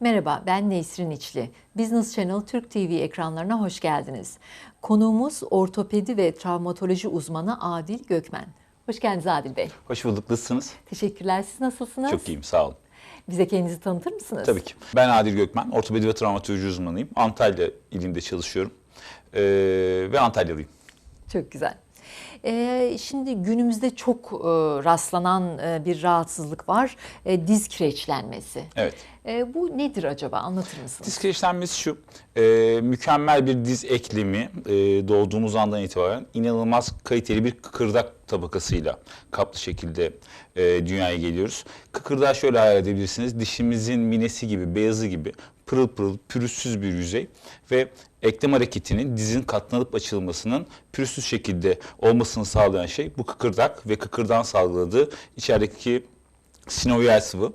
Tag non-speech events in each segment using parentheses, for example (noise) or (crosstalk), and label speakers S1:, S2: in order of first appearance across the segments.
S1: Merhaba, ben Nesrin İçli. Business Channel Türk TV ekranlarına hoş geldiniz. Konuğumuz ortopedi ve travmatoloji uzmanı Adil Gökmen. Hoş geldiniz Adil Bey.
S2: Hoş bulduk. Nasılsınız?
S1: Teşekkürler. Siz nasılsınız?
S2: Çok iyiyim. Sağ olun.
S1: Bize kendinizi tanıtır mısınız?
S2: Tabii ki. Ben Adil Gökmen. Ortopedi ve travmatoloji uzmanıyım. Antalya ilinde çalışıyorum. Ee, ve Antalyalıyım.
S1: Çok güzel. Ee, şimdi günümüzde çok e, rastlanan e, bir rahatsızlık var. E, diz kireçlenmesi.
S2: Evet.
S1: E, bu nedir acaba? Anlatır mısınız?
S2: Diz kireçlenmesi şu. e, mükemmel bir diz eklemi e, doğduğumuz andan itibaren inanılmaz kaliteli bir kıkırdak tabakasıyla kaplı şekilde e, dünyaya geliyoruz. Kıkırdağı şöyle hayal edebilirsiniz. Dişimizin minesi gibi, beyazı gibi pırıl pırıl, pürüzsüz bir yüzey ve eklem hareketinin dizin katlanıp açılmasının pürüzsüz şekilde olmasını sağlayan şey bu kıkırdak ve kıkırdağın salgıladığı içerideki sinovial sıvı.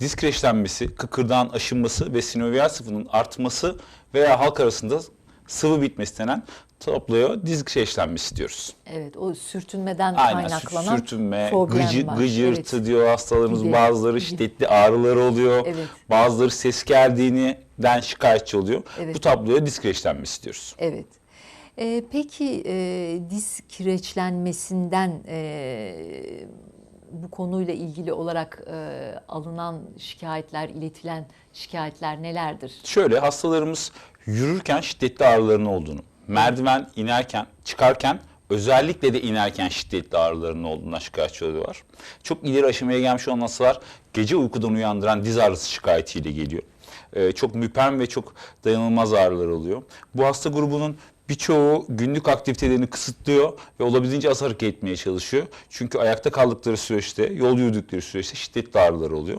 S2: Diz kireçlenmesi, kıkırdağın aşınması ve sinovial sıvının artması veya halk arasında sıvı bitmesi denen topluyor diz kireçlenmesi diyoruz.
S1: Evet, o sürtünmeden
S2: Aynen
S1: kaynaklanan
S2: sürtünme, gıcı,
S1: var.
S2: gıcırtı
S1: Evet.
S2: diyor hastalarımız.
S1: Gibi,
S2: Bazıları şiddetli ağrıları oluyor.
S1: Evet.
S2: Bazıları ses geldiğinden şikayetçi oluyor.
S1: Evet.
S2: Bu tabloya diz kireçlenmesi diyoruz.
S1: Evet. Ee, peki e, diz kireçlenmesinden e, bu konuyla ilgili olarak e, alınan şikayetler, iletilen şikayetler nelerdir?
S2: Şöyle hastalarımız yürürken şiddetli ağrılarının olduğunu, merdiven inerken, çıkarken özellikle de inerken şiddetli ağrılarının olduğundan şikayetçi oluyorlar. Çok ileri aşamaya gelmiş olan hastalar gece uykudan uyandıran diz ağrısı şikayetiyle geliyor. Ee, çok müpem ve çok dayanılmaz ağrılar oluyor. Bu hasta grubunun birçoğu günlük aktivitelerini kısıtlıyor ve olabildiğince az hareket etmeye çalışıyor. Çünkü ayakta kaldıkları süreçte, yol yürüdükleri süreçte şiddetli ağrılar oluyor.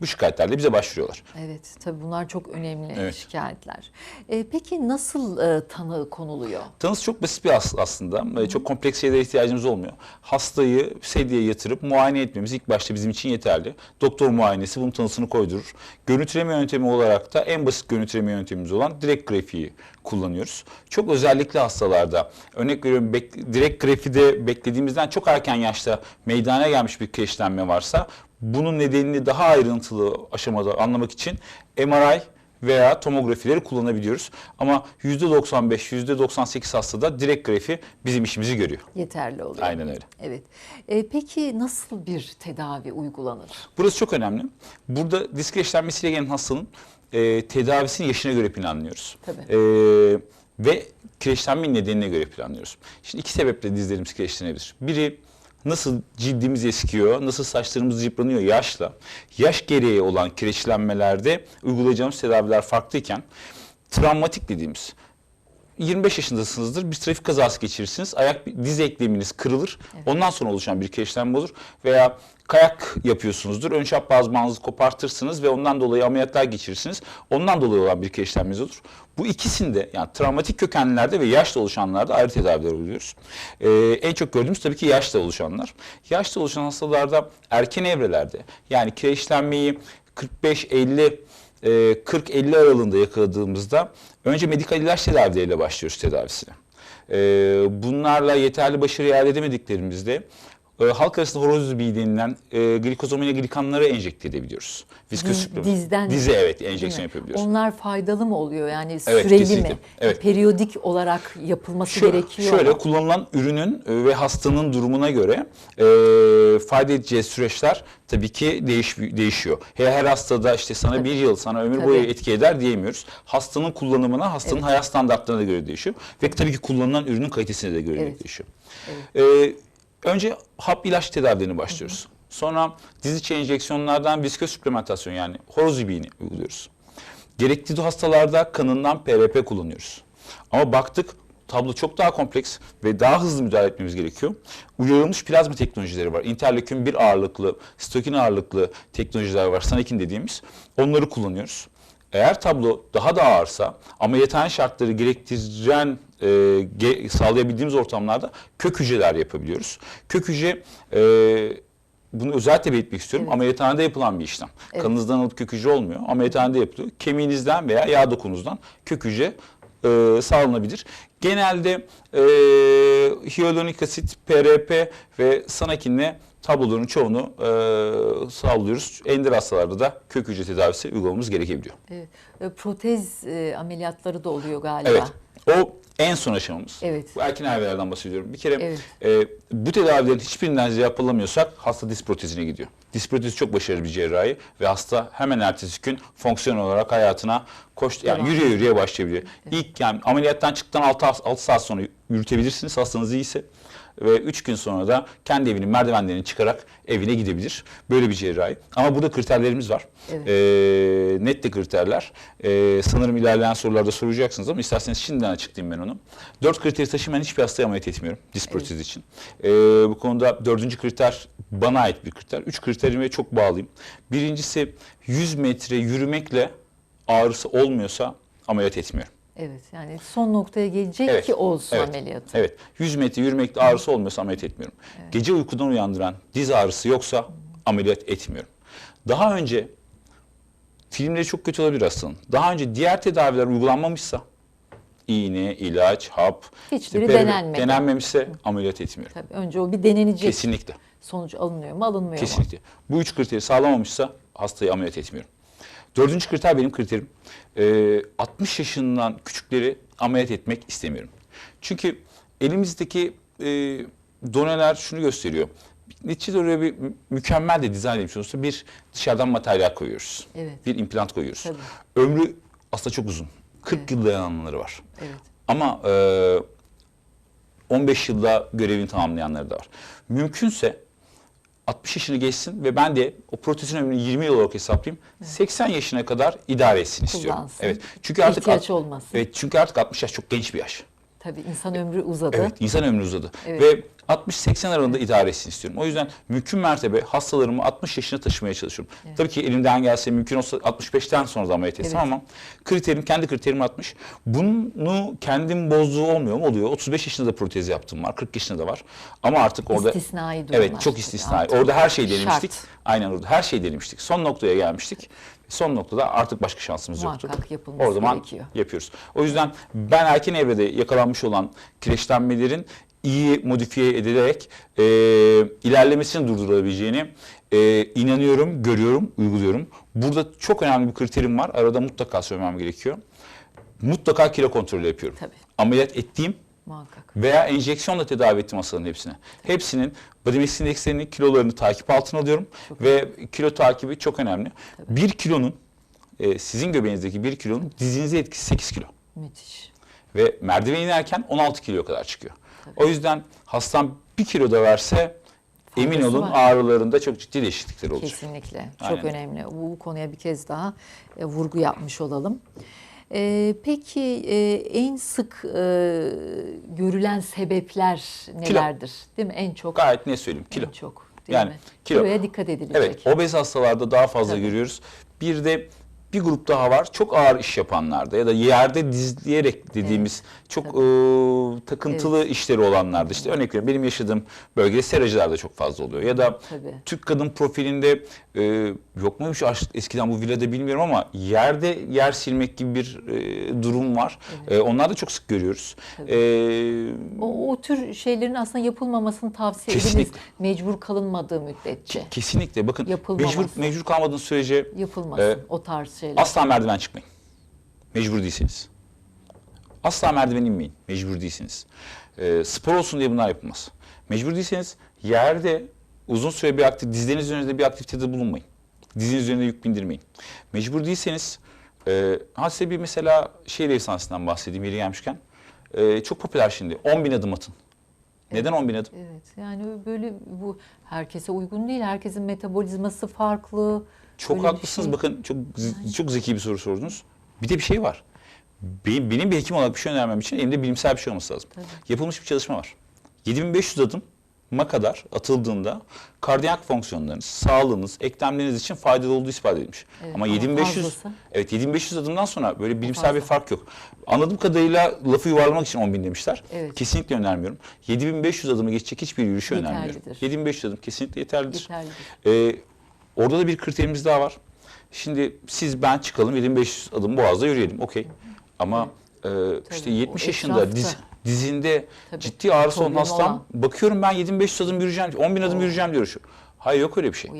S2: Bu şikayetlerle bize başvuruyorlar.
S1: Evet, tabii bunlar çok önemli
S2: Evet.
S1: şikayetler. E, peki nasıl e, tanı konuluyor?
S2: Tanısı çok basit bir as- aslında. Ee, Çok kompleks şeylere ihtiyacımız olmuyor. Hastayı sedyeye yatırıp muayene etmemiz ilk başta bizim için yeterli. Doktor muayenesi bunun tanısını koydurur. Görüntüleme yöntemi olarak da en basit görüntüleme yöntemimiz olan direkt grafiği kullanıyoruz. Çok özellikle hastalarda örnek veriyorum direkt grafide beklediğimizden çok erken yaşta meydana gelmiş bir kireçlenme varsa bunun nedenini daha ayrıntılı aşamada anlamak için MRI veya tomografileri kullanabiliyoruz. Ama %95, %98 hastada direkt grafi bizim işimizi görüyor.
S1: Yeterli oluyor.
S2: Aynen öyle.
S1: Evet. E, peki nasıl bir tedavi uygulanır?
S2: Burası çok önemli. Burada disk kireçlenmesiyle gelen hastanın e, tedavisini yaşına göre planlıyoruz.
S1: Tabii.
S2: E, ve kireçlenmenin nedenine göre planlıyoruz. Şimdi iki sebeple dizlerimiz kireçlenebilir. Biri nasıl cildimiz eskiyor, nasıl saçlarımız yıpranıyor yaşla. Yaş gereği olan kireçlenmelerde uygulayacağımız tedaviler farklıyken travmatik dediğimiz 25 yaşındasınızdır. Bir trafik kazası geçirirsiniz. Ayak diz ekleminiz kırılır. Ondan sonra oluşan bir kireçlenme olur. Veya kayak yapıyorsunuzdur. Ön çap bazmanızı kopartırsınız ve ondan dolayı ameliyatlar geçirirsiniz. Ondan dolayı olan bir kireçlenmeniz olur. Bu ikisinde yani travmatik kökenlilerde ve yaşla oluşanlarda ayrı tedaviler uyguluyoruz. Ee, en çok gördüğümüz tabii ki yaşla oluşanlar. Yaşla oluşan hastalarda erken evrelerde yani kireçlenmeyi 45-50 e, 40-50 aralığında yakaladığımızda önce medikal ilaç tedavileriyle başlıyoruz tedavisine. E, bunlarla yeterli başarı elde edemediklerimizde e, halk arasında horoz biği denilen e, glikozamine glikanları enjekte edebiliyoruz.
S1: Diz-
S2: süpürme.
S1: dizden
S2: Dize evet enjeksiyon yapabiliyoruz.
S1: Onlar faydalı mı oluyor? Yani
S2: Evet,
S1: süreli
S2: kesinlikle.
S1: mi?
S2: Evet.
S1: Periyodik olarak yapılması
S2: Şö-
S1: gerekiyor
S2: Şöyle
S1: mu?
S2: kullanılan ürünün e, ve hastanın durumuna göre e, fayda edeceği süreçler tabii ki değiş, değişiyor. Her, her hastada işte sana bir yıl, sana ömür
S1: Tabii.
S2: boyu etki eder diyemiyoruz. Hastanın kullanımına, hastanın
S1: Evet.
S2: hayat standartlarına göre değişiyor. Ve tabii ki kullanılan ürünün kalitesine de göre
S1: Evet.
S2: değişiyor. E, önce hap ilaç tedavilerine başlıyoruz. Sonra diz içi enjeksiyonlardan visköz süplementasyon yani horoz ibiğini uyguluyoruz. Gerekli hastalarda kanından PRP kullanıyoruz. Ama baktık tablo çok daha kompleks ve daha hızlı müdahale etmemiz gerekiyor. Uyarılmış plazma teknolojileri var. Interleukin 1 ağırlıklı, sitokin ağırlıklı teknolojiler var. Sanakin dediğimiz. Onları kullanıyoruz. Eğer tablo daha da ağırsa ama yeten şartları gerektiren e, ge- sağlayabildiğimiz ortamlarda kök hücreler yapabiliyoruz. Kök hücre e, bunu özellikle belirtmek istiyorum.
S1: Evet.
S2: Ameliyathanede yapılan bir işlem.
S1: Evet.
S2: Kanınızdan alıp kök hücre olmuyor. Ameliyathanede yapılıyor. Kemiğinizden veya yağ dokunuzdan kök hücre e, sağlanabilir. Genelde e, hyaluronik asit, PRP ve sanakinle tabloların çoğunu e, sağlıyoruz. Ender hastalarda da kök hücre tedavisi uygulamamız gerekebiliyor.
S1: Evet. E, Protez e, ameliyatları da oluyor galiba.
S2: Evet. O en son aşamamız.
S1: Evet.
S2: Bu erken evrelerden bahsediyorum. Bir kere
S1: Evet.
S2: e, bu tedavilerin hiçbirinden cevap alamıyorsak hasta diz protezine gidiyor. Diz protezi çok başarılı bir cerrahi ve hasta hemen ertesi gün fonksiyonel olarak hayatına koş yani yürüye yürüye başlayabiliyor. İlk yani ameliyattan çıktıktan 6, 6 saat sonra yürütebilirsiniz hastanız iyiyse ve 3 gün sonra da kendi evinin merdivenlerini çıkarak evine gidebilir. Böyle bir cerrahi. Ama burada kriterlerimiz var.
S1: Evet.
S2: Ee, net de kriterler. Ee, sanırım ilerleyen sorularda soracaksınız ama isterseniz şimdiden açıklayayım ben onu. Dört kriteri taşımayan hiçbir hastaya ameliyat etmiyorum diz protezi için. Ee, bu konuda dördüncü kriter bana ait bir kriter. Üç kriterime çok bağlıyım. Birincisi 100 metre yürümekle ağrısı olmuyorsa ameliyat etmiyorum.
S1: Evet. Yani son noktaya gelecek
S2: Evet,
S1: ki olsun
S2: evet,
S1: ameliyatı.
S2: Evet. 100 metre yürümekle ağrısı olmuyorsa ameliyat etmiyorum. Gece uykudan uyandıran diz ağrısı yoksa ameliyat etmiyorum. Daha önce filmleri çok kötü olabilir hastanın. Daha önce diğer tedaviler uygulanmamışsa iğne, ilaç, hap,
S1: Hiçbiri
S2: PRP
S1: denenmedi.
S2: denenmemişse ameliyat etmiyorum.
S1: Tabii önce o bir denenecek.
S2: Kesinlikle.
S1: Sonuç alınıyor mu alınmıyor mu?
S2: Kesinlikle. Bu üç kriteri sağlamamışsa hastayı ameliyat etmiyorum. Dördüncü kriter benim kriterim. Ee, 60 yaşından küçükleri ameliyat etmek istemiyorum. Çünkü elimizdeki e, doneler şunu gösteriyor. Neticede oraya bir mü- mükemmel de dizayn edilmiş olursa bir dışarıdan materyal koyuyoruz.
S1: Evet.
S2: Bir implant koyuyoruz.
S1: Tabii.
S2: Ömrü aslında çok uzun. 40 yıl dayananları var.
S1: Evet.
S2: Ama e, 15 yılda görevini tamamlayanları da var. Mümkünse 60 yaşını geçsin ve ben de o protezin ömrünü 20 yıl olarak hesaplayayım. 80 yaşına kadar idare etsin istiyorum.
S1: Kullansın.
S2: Evet. Çünkü artık
S1: İhtiyaç olmasın.
S2: Evet, çünkü artık 60 yaş çok genç bir yaş.
S1: Tabii insan ömrü uzadı.
S2: Evet, insan ömrü uzadı.
S1: Evet.
S2: Ve 60-80 aralığında idare etsin istiyorum. O yüzden mümkün mertebe hastalarımı 60 yaşına taşımaya çalışıyorum. Tabii ki elimden gelse mümkün olsa 65'ten sonra da ameliyat etsem
S1: Evet.
S2: ama kriterim, kendi kriterim 60. Bunu kendim bozduğu olmuyor mu? Oluyor. 35 yaşında da protez yaptım var. 40 yaşında da var. Ama artık orada...
S1: İstisnai durumlar.
S2: Evet çok istisnai.
S1: Artık
S2: Orada her şeyi denemiştik.
S1: şart.
S2: Aynen orada her şeyi denemiştik. Son noktaya gelmiştik. Son noktada artık başka şansımız yoktu.
S1: Muhakkak yapılması
S2: O zaman
S1: gerekiyor.
S2: yapıyoruz. O yüzden ben erken evrede yakalanmış olan kireçlenmelerin iyi modifiye edilerek e, ilerlemesini durdurulabileceğini e, inanıyorum, görüyorum, uyguluyorum. Burada çok önemli bir kriterim var. Arada mutlaka söylemem gerekiyor. Mutlaka kilo kontrolü yapıyorum.
S1: Tabii.
S2: Ameliyat ettiğim
S1: Muhakkak.
S2: veya enjeksiyonla tedavi ettim hastaların hepsine. Hepsinin body mass indekslerini, kilolarını takip altına alıyorum ve kilo takibi çok önemli. Bir kilonun, e, sizin göbeğinizdeki bir kilonun dizinize etkisi 8 kilo.
S1: Müthiş.
S2: Ve merdiven inerken 16 kiloya kadar çıkıyor. O yüzden hastam bir kilo da verse emin olun
S1: var.
S2: ağrılarında çok ciddi değişiklikler olacak.
S1: Kesinlikle.
S2: Aynen.
S1: Çok önemli. Bu, bu konuya bir kez daha e, vurgu yapmış olalım. E, peki e, en sık e, görülen sebepler nelerdir? Değil mi? En çok.
S2: Gayet ne söyleyeyim kilo.
S1: En çok. Değil
S2: Yani
S1: mi?
S2: kilo.
S1: Kiloya dikkat edilecek.
S2: Evet, obez hastalarda daha fazla
S1: Tabii.
S2: görüyoruz. Bir de bir grup daha var. Çok ağır iş yapanlarda ya da yerde dizleyerek dediğimiz çok e, takıntılı işleri olanlarda. İşte örnek veriyorum benim yaşadığım bölgede seracılarda çok fazla oluyor. Ya da
S1: Tabii.
S2: Türk kadın profilinde e, yok muymuş eskiden bu villada bilmiyorum ama yerde yer silmek gibi bir e, durum var. E, onlar da çok sık görüyoruz. E,
S1: O, o tür şeylerin aslında yapılmamasını tavsiye ediniz. Mecbur kalınmadığı müddetçe.
S2: kesinlikle bakın mecbur, mecbur kalmadığınız sürece
S1: Yapılmasın
S2: e,
S1: o tarz şeyler.
S2: Asla merdiven çıkmayın. Mecbur değilsiniz. Asla merdiven inmeyin. Mecbur değilsiniz. Ee, spor olsun diye bunlar yapılmaz. Mecbur değilseniz yerde uzun süre bir aktif, dizleriniz üzerinde bir aktivitede bulunmayın. Diziniz üzerinde yük bindirmeyin. Mecbur değilseniz, e, ha size bir mesela şehir efsanesinden bahsedeyim yeri gelmişken. E, çok popüler şimdi. 10 bin adım atın. Neden 10 bin adım?
S1: Evet yani böyle bu herkese uygun değil. Herkesin metabolizması farklı.
S2: Çok
S1: Böyle bir
S2: haklısınız.
S1: şey-
S2: Bakın çok çok zeki bir soru sordunuz. Bir de bir şey var. Benim, benim bir hekim olarak bir şey önermem için elimde bilimsel bir şey olması lazım. Yapılmış bir çalışma var. 7500 adıma kadar atıldığında kardiyak fonksiyonlarınız, sağlığınız, eklemleriniz için faydalı olduğu ispat edilmiş.
S1: Evet,
S2: ama
S1: ama
S2: 7500
S1: fazlası?
S2: evet 7500 adımdan sonra böyle bilimsel
S1: fazla.
S2: bir fark yok. Anladığım kadarıyla lafı yuvarlamak için 10 bin demişler.
S1: Evet.
S2: Kesinlikle önermiyorum. 7500 adımı geçecek hiçbir yürüyüşü önermiyorum.
S1: Yeterlidir.
S2: 7500 adım kesinlikle yeterlidir.
S1: Yeterlidir.
S2: Ee, orada da bir kriterimiz daha var. Şimdi siz ben çıkalım 2500 adım Boğaz'da yürüyelim. Okey. Ama işte
S1: o
S2: 70 yaşında diz, dizinde
S1: Tabii,
S2: ciddi ağrısı olan
S1: problemi
S2: hastam
S1: olan.
S2: bakıyorum ben 7500 adım yürüyeceğim, 10 bin adım yürüyeceğim diyor şu. Hayır yok öyle bir şey.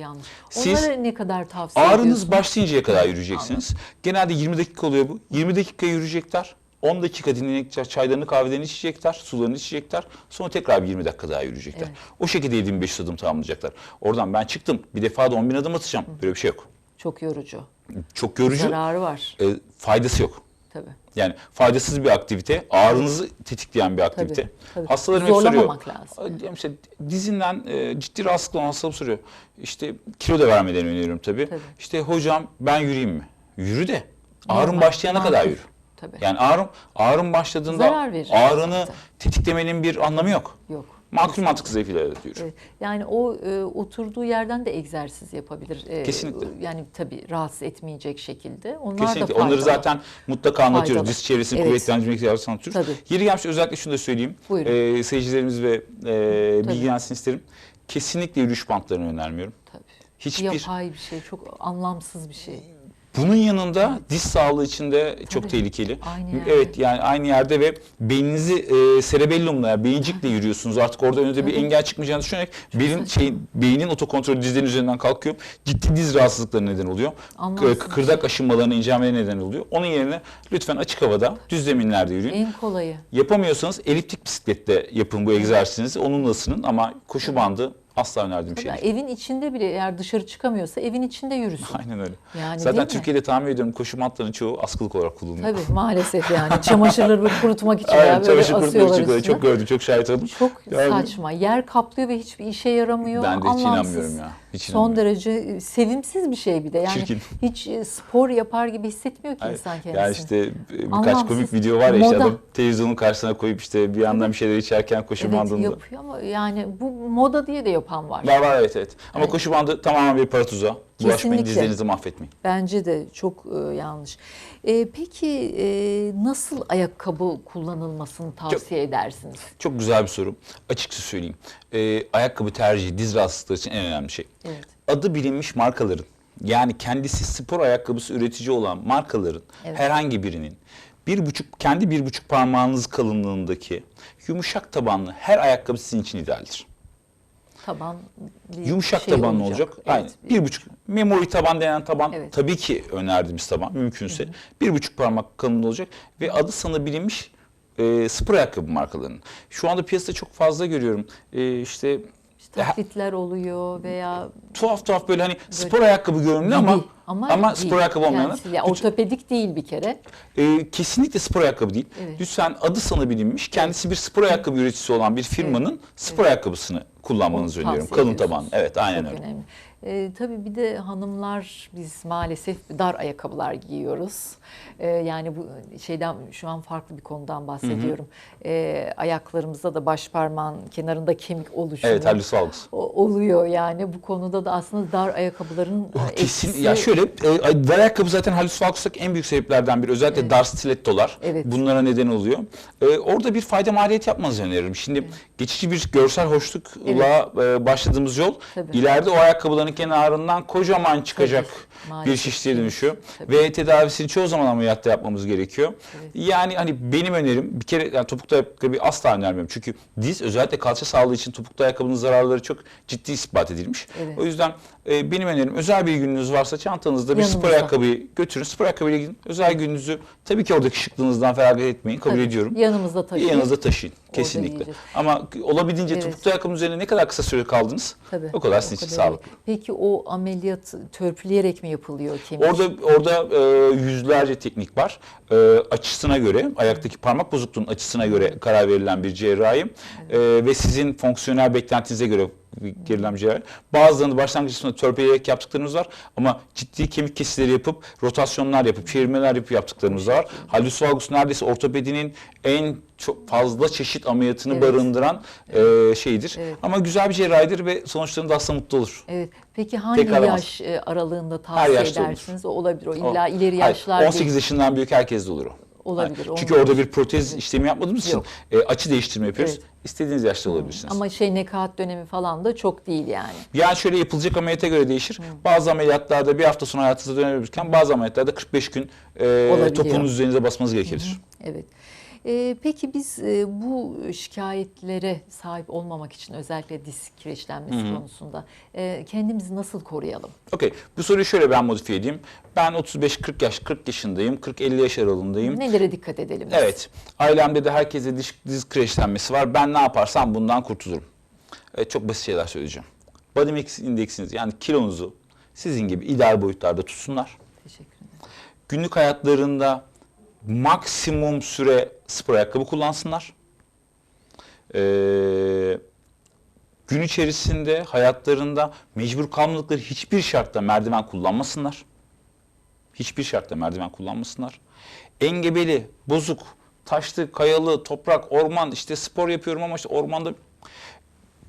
S2: Siz-
S1: Onlara ne kadar tavsiye
S2: Ağrınız
S1: ediyorsunuz?
S2: başlayıncaya kadar yürüyeceksiniz. Genelde 20 dakika oluyor bu. 20 dakika yürüyecekler. 10 dakika dinlenecekler. Çaylarını kahvelerini içecekler. Sularını içecekler. Sonra tekrar bir 20 dakika daha yürüyecekler.
S1: Evet.
S2: O şekilde 7500 adım tamamlayacaklar. Oradan ben çıktım. Bir defa da 10 bin adım atacağım. Böyle bir şey yok.
S1: Çok yorucu.
S2: Çok yorucu.
S1: Zararı var
S2: e, faydası yok.
S1: tabii.
S2: Yani faydasız bir aktivite, ağrınızı tetikleyen bir aktivite.
S1: Tabii, tabii.
S2: Hastalarım hep soruyor.
S1: Lazım.
S2: İşte dizinden e, ciddi rahatsızlık olan hastalarım soruyor. İşte kilo da vermeden öneriyorum tabii.
S1: Tabii.
S2: İşte hocam ben yürüyeyim mi? Yürü de. Ağrın başlayana kadar yürü.
S1: Tabii.
S2: Yani ağrım ağrım başladığında ağrını
S1: zaten.
S2: tetiklemenin bir anlamı yok.
S1: Yok.
S2: Makul mantık zayıfıyla.
S1: Evet, Yani o e, oturduğu yerden de egzersiz yapabilir. E,
S2: Kesinlikle.
S1: Yani tabii rahatsız etmeyecek şekilde. Onlar
S2: Kesinlikle.
S1: da
S2: Onları zaten mutlaka anlatıyoruz.
S1: Faydalı.
S2: Diz çevresini
S1: Evet.
S2: kuvvetlendirmek için anlatıyoruz.
S1: Tabii.
S2: Yeri gelmiş özellikle şunu da söyleyeyim.
S1: Buyurun.
S2: Ee, seyircilerimiz ve e, bilgilensin isterim. Kesinlikle yürüyüş bantlarını önermiyorum.
S1: Tabii.
S2: Hiçbir
S1: Yapay bir şey, çok anlamsız bir şey.
S2: Bunun yanında diz sağlığı için de çok
S1: Tabii.
S2: tehlikeli.
S1: Aynı yerde.
S2: Evet yani aynı yerde ve beyninizi e, cerebellumla yani beyincikle yürüyorsunuz. Artık orada önünüze bir engel çıkmayacağını düşünerek beyin, şey, beynin otokontrolü dizlerin üzerinden kalkıyor. Ciddi diz rahatsızlıkları neden oluyor.
S1: Anlamsız
S2: K- Kıkırdak aşınmalarına, incelmelerine neden oluyor. Onun yerine lütfen açık havada, düz zeminlerde yürüyün.
S1: En kolayı.
S2: Yapamıyorsanız eliptik bisiklette yapın bu egzersizinizi. Onunla ısının ama koşu bandı asla önerdiğim bir şey
S1: Tabii
S2: değil.
S1: evin içinde bile eğer dışarı çıkamıyorsa evin içinde yürüsün. (laughs)
S2: Aynen öyle.
S1: Yani
S2: Zaten? Türkiye'de tahmin ediyorum koşu bantlarının çoğu askılık olarak kullanılıyor.
S1: Tabii (laughs) maalesef yani çamaşırları kurutmak için
S2: Aynen,
S1: veya böyle
S2: çamaşır
S1: asıyorlar üstüne.
S2: çok gördüm, çok şahit oldum.
S1: Çok
S2: Yani
S1: saçma. Yer kaplıyor ve hiçbir işe yaramıyor.
S2: Ben de hiç
S1: Anlamsız.
S2: inanmıyorum ya. Hiç
S1: Son derece e, sevimsiz bir şey bir de. Yani
S2: Çirkin. (laughs)
S1: hiç e, spor yapar gibi hissetmiyor ki insan kendisini.
S2: Ya işte e, birkaç
S1: Anlamsız.
S2: komik video var ya işte
S1: Moda.
S2: adam televizyonun karşısına koyup işte bir yandan bir şeyler içerken koşu
S1: evet
S2: bandında.
S1: yapıyor ama yani bu moda diye de yapan var.
S2: Var var evet evet. Ama
S1: Evet.
S2: koşu bandı tamamen bir para tuzağı. Bulaşmayın
S1: Kesinlikle.
S2: dizlerinizi mahvetmeyin.
S1: Bence de çok e, yanlış. E, peki e, nasıl ayakkabı kullanılmasını tavsiye edersiniz?
S2: Çok güzel bir soru. Açıkça söyleyeyim. Ee, ayakkabı tercihi diz rahatsızlıkları için en önemli şey.
S1: Evet.
S2: Adı bilinmiş markaların yani kendisi spor ayakkabısı üretici olan markaların
S1: Evet.
S2: herhangi birinin bir buçuk kendi bir buçuk parmağınız kalınlığındaki yumuşak tabanlı her ayakkabı sizin için idealdir.
S1: Taban bir
S2: Yumuşak
S1: şey
S2: tabanlı olacak.
S1: Evet,
S2: Aynen. Bir buçuk memory taban denen taban
S1: Evet.
S2: tabii ki önerdiğimiz taban mümkünse bir buçuk parmak kalınlığı olacak ve adı sana bilinmiş e, spor ayakkabı markalarının. Şu anda piyasada çok fazla görüyorum. E, işte
S1: taklitler oluyor veya
S2: tuhaf tuhaf böyle hani spor ayakkabı görünümlü ama
S1: Gibi.
S2: ama,
S1: değil.
S2: spor ayakkabı.
S1: Kendisi- yani ortopedik değil bir kere.
S2: E, kesinlikle spor ayakkabı değil.
S1: Evet.
S2: Lütfen adı sana bilinmiş, kendisi bir spor ayakkabı üreticisi olan bir firmanın spor ayakkabısını kullanmanızı
S1: Onu
S2: öneriyorum. Kalın taban. Evet, aynen
S1: Çok
S2: öyle.
S1: önemli. Ee, tabii bir de hanımlar biz maalesef dar ayakkabılar giyiyoruz. Ee, yani bu şeyden şu an farklı bir konudan bahsediyorum. Ee, ayaklarımızda da baş parmağın kenarında kemik oluşumu
S2: Evet, hallus valgus.
S1: o- oluyor yani. Bu konuda da aslında dar ayakkabıların e,
S2: Oh, Kesin
S1: etkisi-
S2: ya şöyle e, dar ayakkabı zaten hallus valgus'taki en büyük sebeplerden biri. Özellikle dar stilettolar
S1: Evet.
S2: bunlara neden oluyor. E, orada bir fayda maliyet yapmanızı öneririm. Şimdi geçici bir görsel hoşlukla e, başladığımız yol
S1: Tabii.
S2: ileride o ayakkabıların kenarından kocaman çıkacak
S1: Tabii,
S2: bir şişliğe dönüşüyor.
S1: Tabii.
S2: Ve tedavisini çoğu zaman ameliyatta yapmamız gerekiyor. Yani hani benim önerim bir kere yani topuklu ayakkabı asla önermiyorum. Çünkü diz özellikle kalça sağlığı için topuklu ayakkabının zararları çok ciddi ispat edilmiş.
S1: Evet.
S2: O yüzden e, benim önerim özel bir gününüz varsa çantanızda bir spor
S1: Yanınızda.
S2: ayakkabıyı götürün. Spor ayakkabıyla gidin. Özel gününüzü tabii ki oradaki şıklığınızdan feragat etmeyin. Kabul
S1: Tabii,
S2: ediyorum.
S1: Yanımızda taşıyın.
S2: Yanınızda taşıyın.
S1: Orada
S2: Kesinlikle.
S1: yiyeceğiz.
S2: Ama olabildiğince
S1: Evet.
S2: topuklu ayakkabının üzerine ne kadar kısa süre kaldınız
S1: Tabii,
S2: o kadar sizin için sağlıklı.
S1: Peki o ameliyat törpüleyerek mi yapılıyor kemik?
S2: Orada orada e, yüzlerce teknik var. E, açısına göre, ayaktaki parmak bozukluğunun açısına göre karar verilen bir cerrahi E, ve sizin fonksiyonel beklentinize göre gerilen cerrahi. Bazılarını başlangıç kısmında törpüleyerek yaptıklarımız var ama ciddi kemik kesileri yapıp rotasyonlar yapıp çevirmeler yapıp yaptıklarımız var. Hallus valgus neredeyse ortopedinin en çok fazla çeşit ameliyatını
S1: Evet.
S2: barındıran e, şeyidir.
S1: Evet.
S2: Ama güzel bir cerrahidir ve sonuçlarında hasta mutlu olur.
S1: Evet. Peki hangi
S2: Tekrarlamaz.
S1: yaş e, aralığında tavsiye
S2: olur.
S1: edersiniz? O olabilir. O
S2: O-
S1: illa ileri
S2: Hayır,
S1: yaşlar
S2: 18
S1: değil.
S2: yaşından büyük herkes de olur o.
S1: Olabilir,
S2: Yani çünkü orada bir protez işlemi yapmadığımız için e, açı değiştirme yapıyoruz.
S1: Evet.
S2: İstediğiniz yaşta olabilirsiniz.
S1: Ama şey nekaat dönemi falan da çok değil yani.
S2: Yani şöyle yapılacak ameliyata göre değişir. Bazı ameliyatlarda bir hafta sonra hayatınıza dönebilirken bazı ameliyatlarda 45 gün e, topuğunuz üzerinize basmanız gerekir.
S1: Evet. Ee, peki biz e, bu şikayetlere sahip olmamak için özellikle diz kireçlenmesi konusunda e, kendimizi nasıl koruyalım?
S2: Okey. Bu soruyu şöyle ben modifiye edeyim. Ben 35-40 yaş, 40 yaşındayım. 40-50 yaş aralığındayım.
S1: Nelere dikkat edelim? biz?
S2: Evet. Ailemde de herkese diz, diz kireçlenmesi var. Ben ne yaparsam bundan kurtulurum. Evet, çok basit şeyler söyleyeceğim. Body mass indeksiniz yani kilonuzu sizin gibi ideal boyutlarda tutsunlar.
S1: Teşekkür ederim.
S2: Günlük hayatlarında maksimum süre spor ayakkabı kullansınlar. Ee, gün içerisinde hayatlarında mecbur kalmadıkları hiçbir şartta merdiven kullanmasınlar. Hiçbir şartta merdiven kullanmasınlar. Engebeli, bozuk, taşlı, kayalı, toprak, orman işte spor yapıyorum ama işte ormanda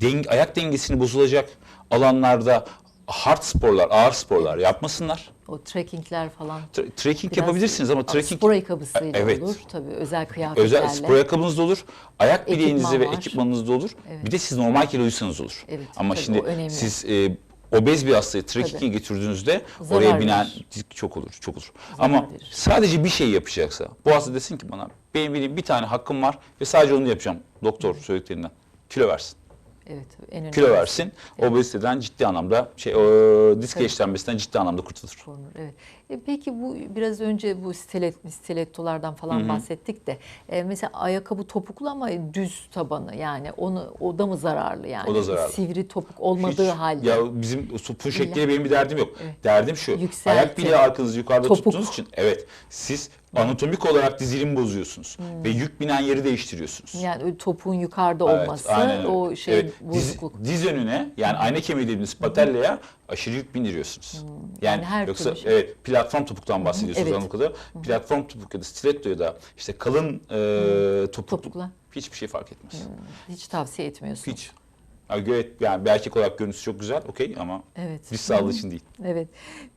S2: deng- ayak dengesini bozulacak alanlarda hard sporlar, ağır sporlar yapmasınlar.
S1: O trekkingler falan.
S2: Tra- trekking yapabilirsiniz ama trekking
S1: Spor ayakkabısıyla
S2: Evet.
S1: olur tabii özel kıyafetlerle.
S2: özel spor ayakkabınız da olur. Ayak bileğinizde ve ekipmanınız da olur.
S1: Evet.
S2: Bir de siz normal kiloluysanız olur.
S1: Evet,
S2: ama şimdi siz e, obez bir hastayı trekking'e götürdüğünüzde
S1: Zarar
S2: oraya binen
S1: verir.
S2: çok olur, çok olur.
S1: Zarar
S2: ama
S1: verir.
S2: sadece bir şey yapacaksa, bu hasta desin ki bana benim bir tane hakkım var ve sadece onu yapacağım doktor söylediklerinden. Kilo versin.
S1: Evet en.
S2: Kilo versin. Obeziteden ciddi anlamda şey o, disk eşlenmesinden ciddi anlamda kurtulur.
S1: Evet. E, peki bu biraz önce bu stilet, stilettolardan falan bahsettik de e, mesela ayakkabı topuklu ama düz tabanı yani onu o da mı zararlı yani?
S2: O da zararlı.
S1: Sivri topuk olmadığı
S2: Hiç-
S1: halde.
S2: Ya bizim topun şekliyle benim bir derdim yok.
S1: Evet.
S2: Derdim şu.
S1: Yükselti.
S2: Ayak bileği arkanızı yukarıda
S1: Topuk.
S2: tuttuğunuz için evet siz anatomik olarak dizilimi bozuyorsunuz ve yük binen yeri değiştiriyorsunuz.
S1: Yani topuğun yukarıda
S2: Evet,
S1: olması
S2: aynen öyle.
S1: o şey
S2: Evet, diz,
S1: bozukluk.
S2: diz önüne yani ayna kemiği dediğimiz patellaya aşırı yük bindiriyorsunuz. Yani,
S1: Yani her
S2: yoksa
S1: türlü şey.
S2: evet platform topuktan bahsediyorsunuz
S1: Evet.
S2: anladığım kadarıyla. Platform topuk ya da stiletto ya da işte kalın e, topuklu
S1: Topukla.
S2: hiçbir şey fark etmez.
S1: Hiç tavsiye etmiyorsun.
S2: Hiç. Yani, yani bir erkek olarak görüntüsü çok güzel okey ama
S1: Evet.
S2: diz sağlığı (laughs) için değil.
S1: Evet.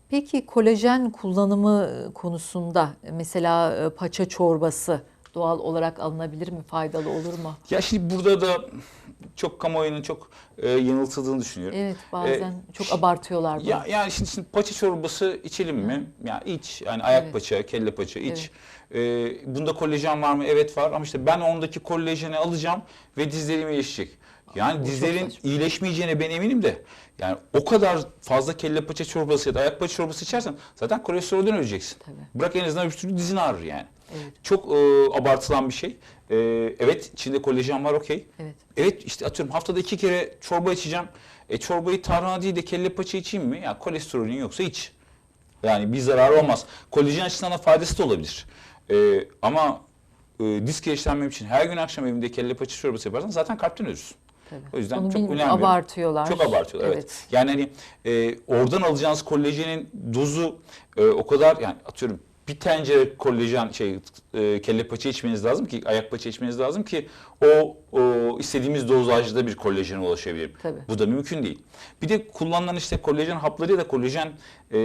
S1: Peki kolajen kullanımı konusunda mesela e, paça çorbası doğal olarak alınabilir mi? Faydalı olur mu?
S2: Ya şimdi burada da çok kamuoyunun çok e, yanıltıldığını düşünüyorum.
S1: Evet bazen
S2: Ee,
S1: çok abartıyorlar bunu.
S2: Ya yani şimdi, şimdi paça çorbası içelim mi? Ya iç. Yani ayak
S1: Evet.
S2: paça, kelle paça iç. E, bunda kolajen var mı? Evet var ama işte ben ondaki kolajeni alacağım ve dizlerim iyileşecek. Yani
S1: çok
S2: dizlerin iyileşmeyeceğine ben eminim de. Yani o kadar fazla kelle paça çorbası ya da ayak paça çorbası içersen zaten kolesterolden öleceksin.
S1: Tabii.
S2: Bırak en azından bir türlü dizin ağrır yani.
S1: Evet.
S2: Çok e, abartılan bir şey. E, evet içinde kolajen var okey.
S1: Evet.
S2: Evet işte atıyorum haftada iki kere çorba içeceğim. E çorbayı tarhana değil de kelle paça içeyim mi? Ya kolesterolün yoksa iç. Yani bir zararı olmaz. Kolajen açısından da faydası da olabilir. E, ama e, disk kireçlenmem için her gün akşam evimde kelle paça çorbası yaparsan zaten kalpten ölürsün.
S1: Tabii.
S2: O yüzden
S1: Onu
S2: çok önemli.
S1: Abartıyorlar.
S2: Çok abartıyorlar evet. Yani hani e, oradan alacağınız kolajenin dozu e, o kadar yani atıyorum bir tencere kolajen şey e, kelle paça içmeniz lazım ki ayak paça içmeniz lazım ki o, o istediğimiz dozajda bir kolajene ulaşabilirim.
S1: Tabii.
S2: Bu da mümkün değil. Bir de kullanılan işte kolajen hapları ya da kolajen e,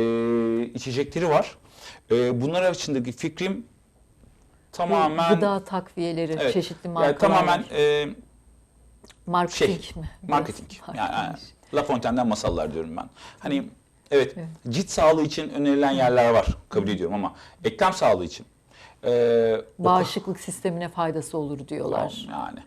S2: içecekleri var. E, bunlar içindeki fikrim tamamen
S1: Gıda takviyeleri,
S2: Evet.
S1: çeşitli
S2: yani
S1: markalar
S2: tamamen
S1: var.
S2: e,
S1: Marketing
S2: şey,
S1: mi?
S2: Marketing.
S1: Biraz
S2: Yani, yani
S1: marketing.
S2: La Fontaine'den masallar diyorum ben. Hani evet, cilt sağlığı için önerilen yerler var kabul ediyorum ama eklem sağlığı için e,
S1: Bağışıklık sistemine faydası olur diyorlar.
S2: yani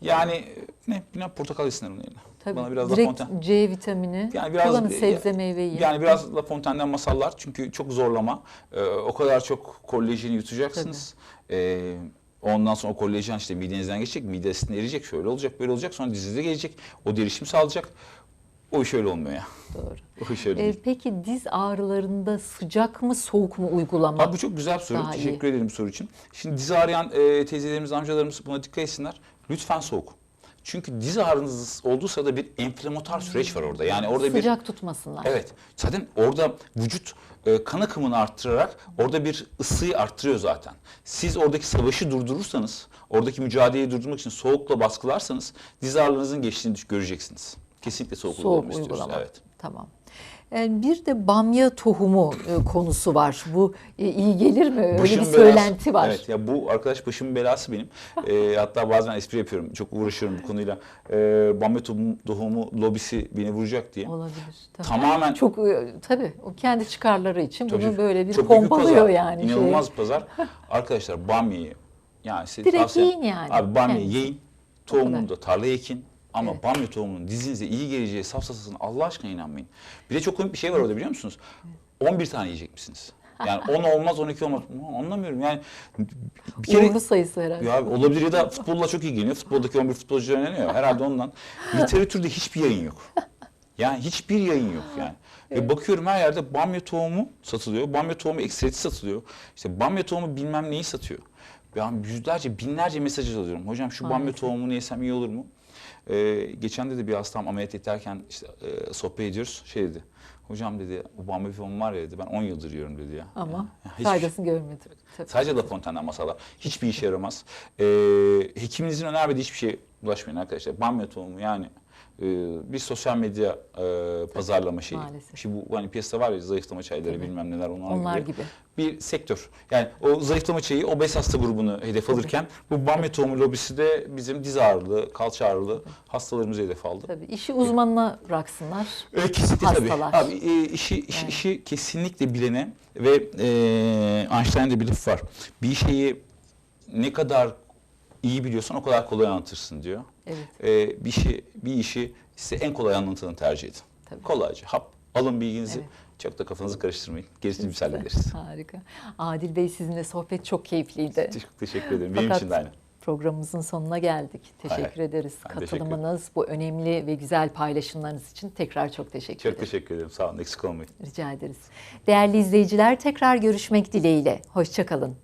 S2: yani ne ne portakal yesinler onun yerine.
S1: Tabii.
S2: Bana biraz La
S1: Direkt
S2: Fontaine.
S1: C vitamini.
S2: Yani biraz
S1: kullanın sebze meyve yiyin.
S2: Yani biraz La Fontaine'den masallar çünkü çok zorlama. Ee, o kadar çok kolajeni yutacaksınız. Ee, ondan sonra o kolajen işte midenizden geçecek, midesinde eriyecek, şöyle olacak, böyle olacak. Sonra dizinize gelecek, o derişim sağlayacak. O iş öyle olmuyor ya.
S1: Doğru. (laughs)
S2: O iş öyle
S1: Ee,
S2: değil.
S1: peki diz ağrılarında sıcak mı soğuk mu uygulama?
S2: Abi bu çok güzel bir soru.
S1: Daha iyi.
S2: Teşekkür ederim bu soru için. Şimdi diz ağrıyan e, teyzelerimiz, amcalarımız buna dikkat etsinler. Lütfen soğuk. Çünkü diz ağrınız olduğu sırada bir enflamatuar süreç var orada. Yani orada bir
S1: Sıcak tutmasınlar.
S2: Evet. Zaten orada vücut e, kan akımını arttırarak orada bir ısıyı arttırıyor zaten. Siz oradaki savaşı durdurursanız, oradaki mücadeleyi durdurmak için soğukla baskılarsanız diz ağrılarınızın geçtiğini göreceksiniz. Kesinlikle soğuk,
S1: Soğuk
S2: uygulama istiyoruz.
S1: uygulama.
S2: Evet.
S1: Tamam. Yani bir de bamya tohumu e, konusu var. Bu e, iyi gelir mi? Öyle
S2: Başım
S1: bir
S2: belası-
S1: söylenti var.
S2: Evet ya bu arkadaş başımın belası benim. E, (laughs) hatta bazen espri yapıyorum. Çok uğraşıyorum bu konuyla. E, bamya tohumu, tohumu lobisi beni vuracak diye.
S1: Olabilir. Tabii.
S2: Tamamen
S1: Çok e, tabii o kendi çıkarları için
S2: Tabii,
S1: bunu böyle bir pompalıyor yani. şey.
S2: İnanılmaz bir pazar. (laughs) Arkadaşlar bamyayı Yani size
S1: Direkt
S2: tavsiyem-
S1: yiyin yani.
S2: Abi bamya
S1: Kendisi.
S2: yiyin. Tohumunu da tarlaya ekin. Ama
S1: Evet.
S2: bamya tohumunun dizinize iyi geleceği safsasına Allah aşkına inanmayın. Bir de çok komik bir şey var orada biliyor musunuz? 11 tane yiyecek misiniz? Yani 10 (laughs) olmaz 12 olmaz. Anlamıyorum yani. Bir kere
S1: Uğurlu sayısı herhalde.
S2: ya olabilir ya da futbolla çok ilgileniyor. Futboldaki 11 futbolcu oynanıyor. Herhalde ondan. (laughs) Literatürde hiçbir yayın yok. Yani hiçbir yayın yok yani. Ve bakıyorum her yerde bamya tohumu satılıyor. Bamya tohumu ekstresi satılıyor. İşte bamya tohumu bilmem neyi satıyor. Ben yüzlerce, binlerce mesaj alıyorum. Hocam şu bamya tohumunu yesem iyi olur mu? Ee, geçen de, de bir hastam ameliyat ederken işte e, sohbet ediyoruz. Şey dedi. Hocam dedi bu tohumu var ya dedi ben 10 yıldır yiyorum dedi ya.
S1: Ama
S2: Yani hiçbir-
S1: faydasını görmedim. Tabii.
S2: Sadece La Fontaine'den masalar. Hiçbir işe yaramaz. Ee, hekiminizin önermediği hiçbir şeye ulaşmayın arkadaşlar. Bamya tohumu yani e, bir sosyal medya e, pazarlama şeyi.
S1: Maalesef.
S2: Şimdi bu hani piyasada var ya zayıflama çayları
S1: Tabii.
S2: bilmem neler onlar,
S1: Onlar
S2: gibi.
S1: gibi.
S2: Bir sektör. Yani o zayıflama çayı obez hasta grubunu hedef alırken bu bamya tohumu lobisi de bizim diz ağrılığı, kalça ağrılığı hastalarımızı hedef aldı.
S1: Tabii işi uzmanına bıraksınlar.
S2: E, kesinlikle tabii.
S1: Hastalar.
S2: Abi e, işi, işi, işi kesinlikle bilene ve e, Einstein'da bir laf var. Bir şeyi ne kadar iyi biliyorsan o kadar kolay anlatırsın diyor.
S1: Evet.
S2: E, bir şey bir işi size en kolay anlatılanı tercih edin.
S1: Tabii.
S2: Kolayca hap alın bilginizi.
S1: Evet.
S2: Çok da kafanızı karıştırmayın. Gerisini biz hallederiz.
S1: Harika. Adil Bey sizinle sohbet çok keyifliydi.
S2: Çok teşekkür ederim. Benim
S1: Fakat
S2: için de aynı.
S1: Programımızın sonuna geldik. Teşekkür
S2: Hay hay.
S1: ederiz.
S2: Ben teşekkür.
S1: Katılımınız, bu önemli ve güzel paylaşımlarınız için tekrar çok teşekkür
S2: Çok
S1: ederim.
S2: teşekkür ederim. Sağ olun. Eksik olmayın.
S1: Rica ederiz. Değerli izleyiciler tekrar görüşmek dileğiyle. Hoşçakalın.